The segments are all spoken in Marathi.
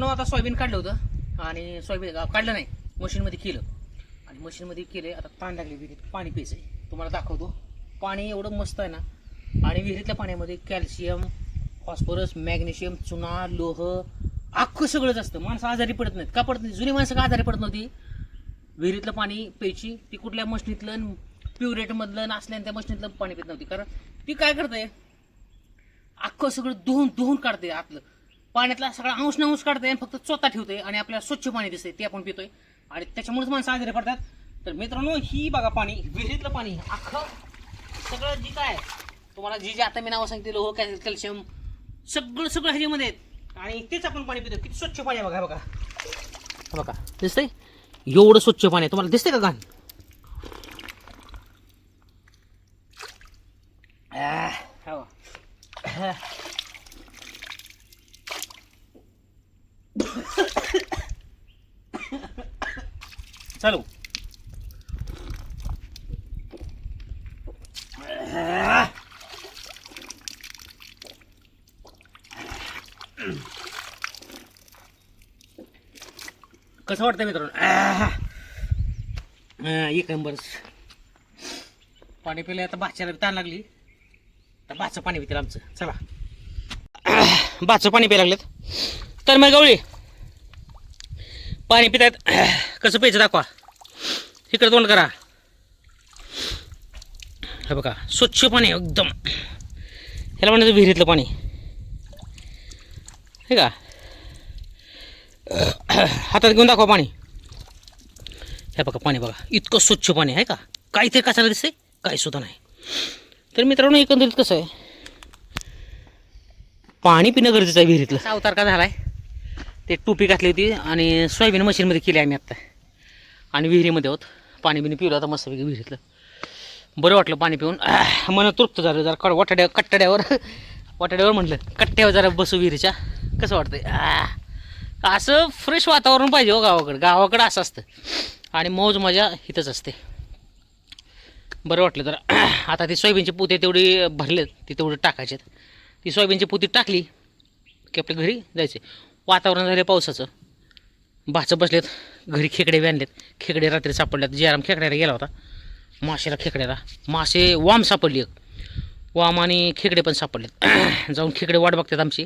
मित्रांनो आता सोयाबीन काढलं होतं. आणि सोयाबीन काढलं नाही. मशीनमध्ये केलं. आणि मशीनमध्ये केले आता ताण लागली विहिरीत पाणी प्यायचं आहे तुम्हाला दाखवतो. पाणी एवढं मस्त आहे ना. आणि विहिरीतल्या पाण्यामध्ये कॅल्शियम फॉस्फरस मॅग्नेशियम चुना लोह अख्खं सगळंच असतं. माणसं आजारी पडत नाहीत. का पडत नाही जुनी माणसं का आजारी पडत नव्हती? विहिरीतलं पाणी प्यायची. ती कुठल्या मशनीतलं प्युरेटमधलं नसल्यानं त्या मशनीतलं पाणी पित नव्हती. कारण ती काय करते अख्खं सगळं धुवून धुवून काढते आतलं. पाण्यातला सगळा अंश न अंश काढते आणि फक्त चोता ठेवते आणि आपल्याला स्वच्छ पाणी दिसते ते आपण पितोय. आणि त्याच्यामुळेच माणसं आजारी पडतात. तर मित्रांनो ही बघा पाणी विहिरीतलं पाणी अख्खं सगळं जी काय तुम्हाला जी जी आता मी नावं सांगते लोह कॅल कॅल्शियम सगळं सगळं ह्याच्यामध्ये आहेत. आणि तेच आपण पाणी पितो किती स्वच्छ पाणी आहे बघा बघा. बघा दिसतंय? एवढं स्वच्छ पाणी आहे. तुम्हाला दिसतंय का घाण आह, हे बघा. चालू. कसं वाटतं मित्रांनो? एक नंबर. पाणी पिलं आता भाच्याला ताण लागली. तर भाचं पाणी पितील आमचं. चला. आह, भाचं पाणी प्यायला लागलेत. तर मग गवळी. पाणी पितात कसं प्यायचं दाखवा. इकडे तोंड करा. हे बघा स्वच्छ पाणी एकदम. ह्याला म्हणायचं विहिरीतलं पाणी. हे का? हातात घेऊन दाखवा पाणी. हे बघा पाणी बघा. इतकं स्वच्छ पाणी आहे का? काहीतरी कशाला दिसते काही सुद्धा नाही. तर मित्रांनो एकंदरीत कसं आहे? पाणी पिणं गरजेचं आहे विहिरीतलं. अवतार का झालाय. ते टोपी घातली होती आणि सोयाबीन मशीनमध्ये केली आम्ही आत्ता आणि विहिरीमध्ये आहोत. पाणी बिणी पिलं आता मस्तपैकी विहिरीतलं. बरं वाटलं पाणी पिऊन. मन तृप्त झालं जरा कड वाटाड्या कट्ट्याड्यावर वाटाड्यावर म्हटलं कट्ट्यावर जरा बसू विहिरीच्या. कसं वाटतंय? असं फ्रेश वातावरण पाहिजे हो गावाकडं. गावाकडं असं असतं. आणि मौज मजा इथंच असते. बरं वाटलं जरा. आता ती सोयाबीनची पोते तेवढी भरलेत. ती तेवढी टाकायचे ती सोयाबीनची पोती टाकली की आपल्या घरी जायचे वातावरण झाले पावसाचं. भाचं बसलेत घरी खेकडे आणलेत खेकडे रात्री सापडल्यात. जयराम खेकड्याला गेला होता. माशाला खेकड्याला. मासे वाम सापडली एक. वाम आणि खेकडे पण सापडलेत. जाऊन खेकडे वाट बघतात आमची.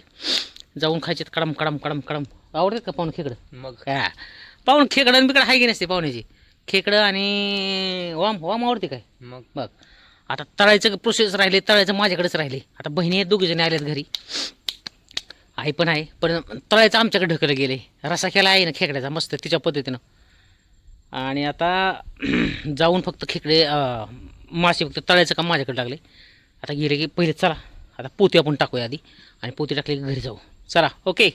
जाऊन खायचे कडम कडम कडम कडम. आवडतात का पाहुणे खेकडं? मग? हा. पाहून खेकडं आणि बिकडं हाय की नसते पाहुण्याची. खेकडं आणि वाम वाम आवडते काय? मग? बघ. आता तळायचं प्रोसेस राहिले तळायचं माझ्याकडेच राहिले. आता बहिणी आहेत दोघी जणी आल्यात घरी. आहे पण आहे. पण तळायचं आमच्याकडे ढकलं गेले. रसा केला आहे ना खेकड्याचा मस्त तिच्या पद्धतीनं. आणि आता जाऊन फक्त खेकडे मासे फक्त तळायचं काम माझ्याकडे लागले. आता गेले की पहिले चला. आता पोती आपण टाकूया आधी. आणि पोती टाकली की घरी जाऊ. चला ओके?